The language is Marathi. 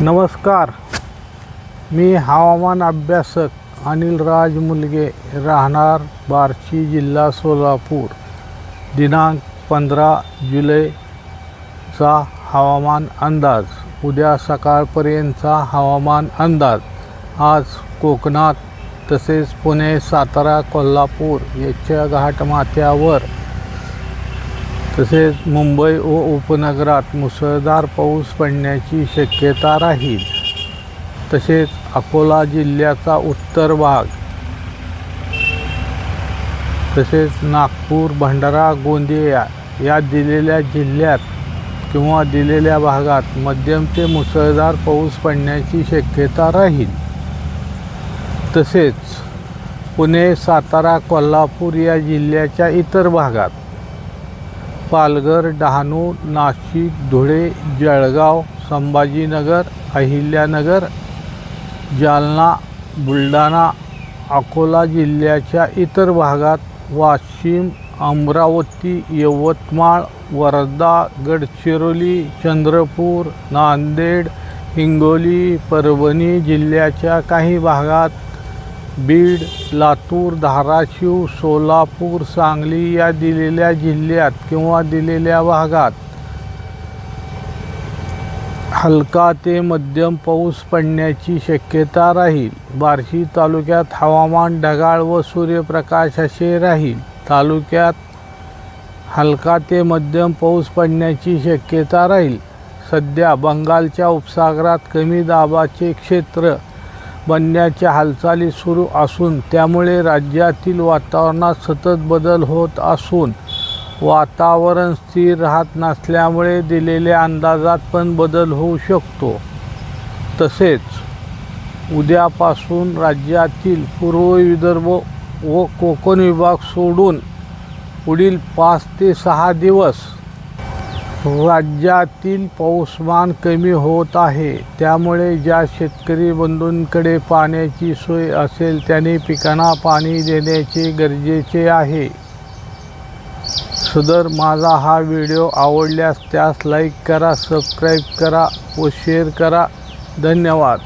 नमस्कार. मी हवामान अभ्यासक अनिल राज मुलगे राहणार बार्शी जिल्हा सोलापूर. दिनांक पंधरा जुलैचा हवामान अंदाज. उद्या सकाळपर्यंतचा हवामान अंदाज. आज कोकणात तसेच पुणे सातारा कोल्हापूर याच्या घाटमाथ्यावर तसेच मुंबई व उपनगरात मुसळधार पाऊस पडण्याची शक्यता राहील. तसेच अकोला जिल्ह्याचा उत्तर भाग तसेच नागपूर भंडारा गोंदिया या दिलेल्या जिल्ह्यात किंवा दिलेल्या भागात मध्यम ते मुसळधार पाऊस पडण्याची शक्यता राहील. तसेच पुणे सातारा कोल्हापूर या जिल्ह्याच्या इतर भागात पालघर डहाणू नाशिक धुळे जळगाव संभाजीनगर अहिल्यानगर जालना बुलढाणा अकोला जिल्ह्याच्या इतर भागात वाशिम अमरावती यवतमाळ वर्धा गडचिरोली चंद्रपूर नांदेड हिंगोली परभणी जिल्ह्याच्या काही भागात बीड लातूर धाराशिव सोलापूर सांगली या दिलेल्या जिल्ह्यात किंवा दिलेल्या भागात हलका ते मध्यम पाऊस पडण्याची शक्यता राहील. बार्शी तालुक्यात हवामान ढगाळ व सूर्यप्रकाश असे राहील. तालुक्यात हलका ते मध्यम पाऊस पडण्याची शक्यता राहील. सध्या बंगालच्या उपसागरात कमी दाबाचे क्षेत्र बनण्याच्या हालचाली सुरू असून त्यामुळे राज्यातील वातावरणात सतत बदल होत असून वातावरण स्थिर राहत नसल्यामुळे दिलेल्या अंदाजात पण बदल होऊ शकतो. तसेच उद्यापासून राज्यातील पूर्व विदर्भ व कोकण विभाग सोडून पुढील पाच ते सहा दिवस राज्यातील पाऊसमान कमी होत आहे. त्यामुळे ज्या शेतकरी बंधूंकडे पाण्याची सोय असेल त्याने पिकांना पाणी देण्याचे गरजेचे आहे. सदर माझा हा व्हिडिओ आवडल्यास त्यास लाईक करा सबस्क्राईब करा व शेअर करा. धन्यवाद.